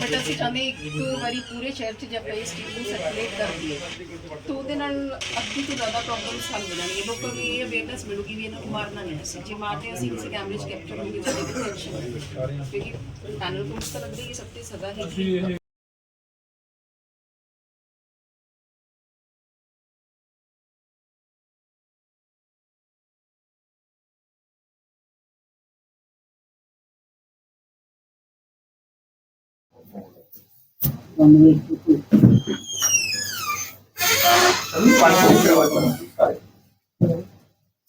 But ਅਸੀਂ ਚਾਹੁੰਦੇ ਇੱਕ ਵਾਰੀ ਪੂਰੇ ਸ਼ਹਿਰ 'ਚ ਜੇ ਆਪਾਂ ਇਸ ਨੂੰ ਸਰਕੂਲੇਟ ਕਰ ਦਈਏ। ਤਾਂ ਉਹਦੇ ਨਾਲ ਅੱਧੀ ਤੋਂ ਜ਼ਿਆਦਾ ਪ੍ਰੋਬਲਮਸ ਹੱਲ ਹੋ ਜਾਣਗੀਆਂ। ਲੋਕਾਂ ਨੂੰ ਇਹ ਅਵੇਅਰਨੈਸ ਮਿਲੂਗੀ ਵੀ ਇਹਨਾਂ ਨੂੰ ਮਾਰਨਾ ਨਹੀਂ ਅਸੀਂ। ਜੇ ਮਾਰਦੇ ਅਸੀਂ ਕਿਸੇ ਕੈਮਰੇ 'ਚ ਕੈਪਚਰ ਹੋਣਗੇ ਤਾਂ ਇਹਦੀ ਟੈਨਸ਼ਨ ਕਿਉਂਕਿ ਪੈਨਲ ਪੁਲਿਸ ਤਾਂ ਲੱਗਦੀ ਹੈ ਸਭ ਤੇ ਸਜ਼ਾ ਹੈ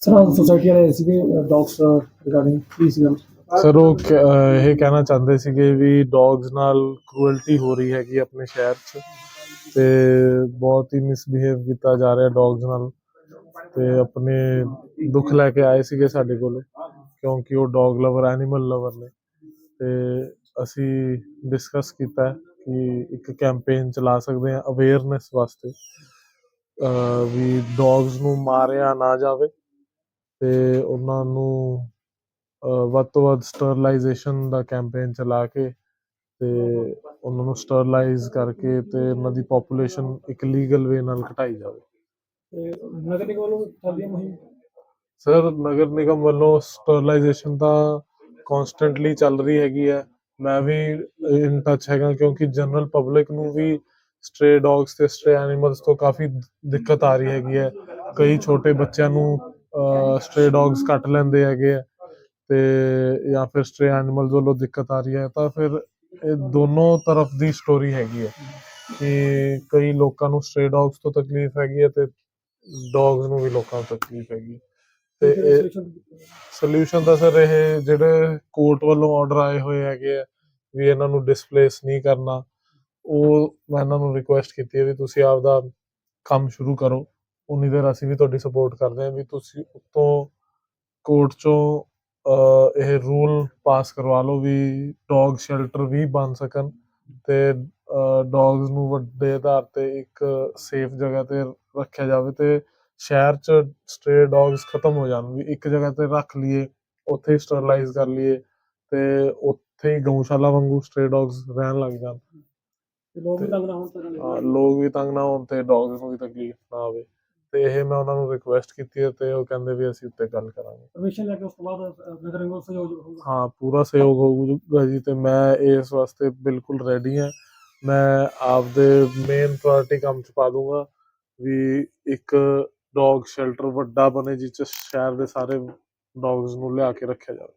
ਸਰ ਸੋਸਾਇਟੀ ਵਾਲੇ ਸੀਗੇ ਡੌਗਸ ਰਿਗਾਰਡਿੰਗ ਕੀ ਸੀਗਾ ਸਰ, ਉਹ ਕ- ਅਹ, ਇਹ ਕਹਿਣਾ ਚਾਹੁੰਦੇ ਸੀਗੇ ਵੀ ਡੌਗਸ ਨਾਲ ਕਰੂਅਲਟੀ ਹੋ ਰਹੀ ਹੈਗੀ ਆਪਣੇ ਸ਼ਹਿਰ 'ਚ ਤੇ ਬਹੁਤ ਹੀ ਮਿਸਬਿਹੇਵ ਕੀਤਾ ਜਾ ਰਿਹਾ ਡੌਗਸ ਨਾਲ ਤੇ ਆਪਣੇ ਦੁੱਖ ਲੈ ਕੇ ਆਏ ਸੀਗੇ ਸਾਡੇ ਕੋਲ ਕਿਉਂਕਿ ਉਹ ਡੌਗ ਲਵਰ ਐਨੀਮਲ ਲਵਰ ਨੇ ਤੇ ਅਸੀਂ ਡਿਸਕਸ ਕੀਤਾ। ਹੈ ਕਿ ਇੱਕ ਕੈਂਪੇਨ ਚਲਾ ਸਕਦੇ ਹਾਂ ਅਵੇਅਰਨੈਸ ਵਾਸਤੇ। ਵੀ ਡੌਗਸ ਨੂੰ ਮਾਰਿਆ ਨਾ ਜਾਵੇ ਤੇ ਉਹਨਾਂ ਨੂੰ ਵੱਧ ਤੋਂ ਵੱਧ ਸਟਰਲਾਈਜੇਸ਼ਨ ਦਾ ਕੈਂਪੇਨ ਚਲਾ ਕੇ ਤੇ ਉਹਨਾਂ ਨੂੰ ਸਟਰਲਾਈਜ਼ ਕਰਕੇ ਤੇ ਉਹਨਾਂ ਦੀ ਪੋਪੂਲੇਸ਼ਨ ਇੱਕ ਲੀਗਲ ਵੇ ਨਾਲ ਘਟਾਈ ਜਾਵੇ। ਤੇ ਨਗਰ ਨਿਗਮ ਵੱਲੋਂ ਚੱਲਦੀ ਮੁਹਿੰਮ? ਸਰ ਨਗਰ ਨਿਗਮ ਵੱਲੋਂ ਸਟਰਲਾਈਜੇਸ਼ਨ ਤਾਂ ਕਨਸਟੈਂਟਲੀ ਚੱਲ ਰਹੀ ਹੈਗੀ ਹੈ। ਮੈਂ ਵੀ ਇਨ ਟੱਚ ਹੈਗਾ ਕਿਉਂਕਿ ਜਨਰਲ ਪਬਲਿਕ ਨੂੰ ਵੀ ਸਟ੍ਰੇ ਡੌਗਸ ਤੇ ਸਟ੍ਰੇ ਐਨੀਮਲਸ ਤੋਂ ਕਾਫੀ ਦਿੱਕਤ ਆ ਰਹੀ ਹੈਗੀ ਹੈ। ਕਈ ਛੋਟੇ ਬੱਚਿਆਂ ਨੂੰ ਸਟ੍ਰੇ ਡੌਗਸ ਕੱਟ ਲੈਂਦੇ ਹੈਗੇ ਆ ਤੇ ਜਾਂ ਫਿਰ ਸਟ੍ਰੇ ਐਨੀਮਲਸ ਵੱਲੋਂ ਦਿੱਕਤ ਆ ਰਹੀ ਹੈ ਤਾਂ ਫਿਰ ਇਹ ਦੋਨੋਂ ਤਰਫ ਦੀ ਸਟੋਰੀ ਹੈਗੀ ਹੈ ਕਿ ਕਈ ਲੋਕਾਂ ਨੂੰ ਸਟ੍ਰੇ ਡੌਗਸ ਤੋਂ ਤਕਲੀਫ ਹੈਗੀ ਹੈ ਤੇ ਡੌਗਸ ਨੂੰ ਵੀ ਲੋਕਾਂ ਨੂੰ ਤਕਲੀਫ ਹੈਗੀ ਤੇ ਸੋਲੂਸ਼ਨ ਤਾਂ ਸਰ ਇਹ ਜਿਹੜੇ ਕੋਰਟ ਵੱਲੋਂ ਆਰਡਰ ਆਏ ਹੋਏ ਹੈਗੇ ਆ ਵੀ ਇਹਨਾਂ ਨੂੰ ਡਿਸਪਲੇਸ ਨਹੀਂ ਕਰਨਾ। ਉਹ ਮੈਂ ਇਹਨਾਂ ਨੂੰ ਰਿਕੁਐਸਟ ਕੀਤੀ ਹੈ ਵੀ ਤੁਸੀਂ ਆਪਦਾ ਕੰਮ ਸ਼ੁਰੂ ਕਰੋ। ਉਨੀ ਦੇਰ ਅਸੀਂ ਵੀ ਤੁਹਾਡੀ ਸਪੋਰਟ ਕਰਦੇ ਹਾਂ ਵੀ ਤੁਸੀਂ ਉੱਤੋਂ ਕੋਰਟ ਚੋਂ ਇਹ ਰੂਲ ਪਾਸ ਕਰਵਾ ਲਓ ਵੀ ਡੌਗ ਸ਼ੈਲਟਰ ਵੀ ਬਣ ਸਕਣ ਤੇ ਡੌਗਸ ਨੂੰ ਵੱਡੇ ਆਧਾਰ ਤੇ ਇੱਕ ਸੇਫ ਜਗ੍ਹਾ ਤੇ ਰੱਖਿਆ ਜਾਵੇ ਤੇ ਸ਼ਹਿਰ ਚ ਸਟ੍ਰੇ ਡੌਗਸ ਖਤਮ ਹੋ ਜਾਣ ਵੀ ਇੱਕ ਜਗ੍ਹਾ ਤੇ ਰੱਖ ਲਈਏ, ਉੱਥੇ ਸਟਰਲਾਈਜ਼ ਕਰ ਲਈਏ। ਤੇ ਉੱਥੇ ਹੀ ਗਊਸ਼ਾਲਾ ਵਾਂਗੂ ਸਟ੍ਰੇ ਡੌਗਸ ਰਹਿਣ ਲੱਗ ਜਾਣ। ਲੋਕ ਵੀ ਤੰਗ ਨਾ ਹੋਣ ਤਾਂ ਹਾਂ, ਲੋਕ ਵੀ ਤੰਗ ਨਾ ਹੋਣ ਤੇ ਡੌਗਸ ਨੂੰ ਵੀ ਤਕਲੀਫ ਨਾ ਆਵੇ। ਤੇ ਇਹ ਮੈਂ ਉਹਨਾਂ ਨੂੰ ਰਿਕੁਐਸਟ ਕੀਤੀ ਹੈ ਤੇ ਉਹ ਕਹਿੰਦੇ ਵੀ ਅਸੀਂ ਉੱਤੇ ਗੱਲ ਕਰਾਂਗੇ। ਪਰਮਿਸ਼ਨ ਲੈ ਕੇ ਉਸ ਤੋਂ ਬਾਅਦ ਨਗਰ ਨਿਗਮ ਸਹਿਯੋਗ ਹੋਊਗਾ। ਹਾਂ ਪੂਰਾ ਸਹਿਯੋਗ ਹੋਊਗਾ ਜੀ ਤੇ ਮੈਂ ਇਸ ਵਾਸਤੇ ਬਿਲਕੁਲ ਰੈਡੀ ਹਾਂ। ਮੈਂ ਆਪਦੇ ਮੇਨ ਪ੍ਰਾਇੋਰਟੀ ਕੰਮ ਚ ਪਾ ਦੂੰਗਾ ਵੀ ਇੱਕ ਡੌਗ ਸ਼ੈਲਟਰ ਵੱਡਾ ਬਣੇ ਜਿਸ ਚ ਸ਼ਹਿਰ ਦੇ ਸਾਰੇ ਡੌਗਸ ਨੂੰ ਲਿਆ ਕੇ ਰੱਖਿਆ ਜਾਵੇ।